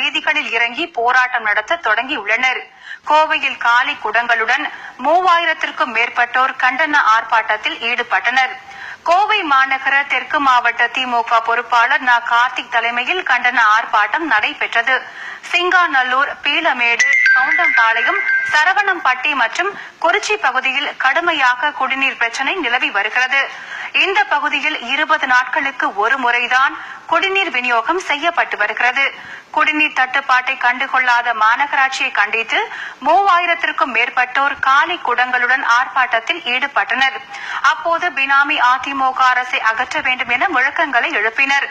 வீதிகளில் இறங்கி போராட்டம் நடத்த தொடங்கியுள்ளனர் கோவையில் காலி குடங்களுடன் மூவாயிரத்திற்கும் மேற்பட்டோர் கண்டன ஆர்ப்பாட்டத்தில் ஈடுபட்டனர். கோவை மாநகர தெற்கு மாவட்ட திமுக பொறுப்பாளர் நா. கார்த்திக் தலைமையில் கண்டன ஆர்ப்பாட்டம் நடைபெற்றது. சிங்காநல்லூர் பீலமேடு கவுண்டம்பாளையம் சரவணம்பட்டி மற்றும் குறிச்சி பகுதியில் கடுமையாக குடிநீர் பிரச்சினை நிலவி வருகிறது. இந்த பகுதியில் இருபது நாட்களுக்கு ஒரு முறைதான் குடிநீர் விநியோகம் செய்யப்பட்டு வருகிறது. குடிநீர் தட்டுப்பாட்டை கண்டுகொள்ளாத மாநகராட்சியை கண்டித்து மூவாயிரத்திற்கும் மேற்பட்டோர் காலி குடங்களுடன் ஆர்ப்பாட்டத்தில் ஈடுபட்டனர். அப்போது பினாமி அதிமுக அரசை அகற்ற வேண்டும் என முழக்கங்களை எழுப்பினர்.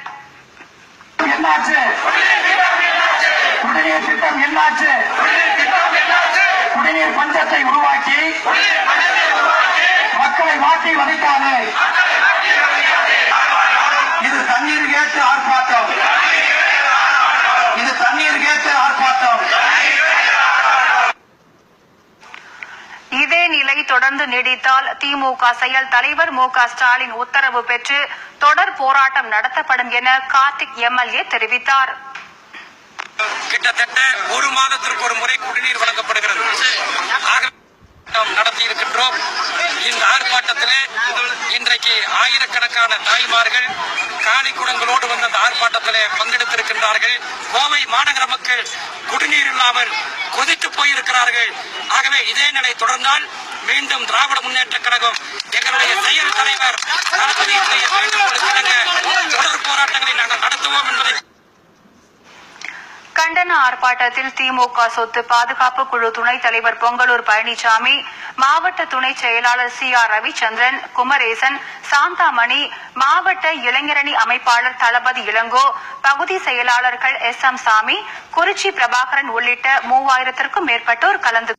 குடிநீர் பஞ்சத்தை உருவாக்கி மக்களை மாற்றி வதைக்காது இது தண்ணீர் கேட்டு ஆர்ப்பாட்டம் இது தண்ணீர் கேட்டு ஆர்ப்பாட்டம் இதே நிலை தொடர்ந்து நீடித்தால் திமுக செயல் தலைவர் மு ஸ்டாலின் உத்தரவு பெற்று தொடர் போராட்டம் நடத்தப்படும் என கார்த்திக் எம்எல்ஏ தெரிவித்தார். கிட்டத்தட்ட ஒரு மாதத்திற்கு ஒரு முறை குடிநீர் வழங்கப்படுகிறது. நடத்தி இருக்கின்றோம் இந்த ஆர்ப்பாட்டத்திலே இன்றைக்கு ஆயிரக்கணக்கான தாய்மார்கள் காலி குடங்களோடு வந்த அந்த ஆர்ப்பாட்டத்திலே பங்கெடுத்திருக்கின்றார்கள். கோவை மாநகர மக்கள் குடிநீர் இல்லாமல் கொதித்து போயிருக்கிறார்கள். ஆகவே இதே நிலை தொடர்ந்தால் மீண்டும் திராவிட முன்னேற்ற கழகம் எங்களுடைய செயல் தலைவர் தளபதியினுடைய வேண்டுகோளுக்கு இணங்க தொடர் போராட்டங்களை நாங்கள் நடத்துவோம் என்பதை கண்டன ஆர்ப்பாட்டத்தில் திமுக சொத்து பாதுகாப்பு குழு துணைத் தலைவர் பொங்கலூர் பழனிசாமி மாவட்ட துணை செயலாளர் சி ஆர் ரவிச்சந்திரன் குமரேசன் சாந்தாமணி மாவட்ட இளைஞரணி அமைப்பாளர் தளபதி இளங்கோ பகுதி செயலாளர்கள் எஸ் எம் சாமி குறிச்சி பிரபாகரன் உள்ளிட்ட மூவாயிரத்திற்கும் மேற்பட்டோர் கலந்து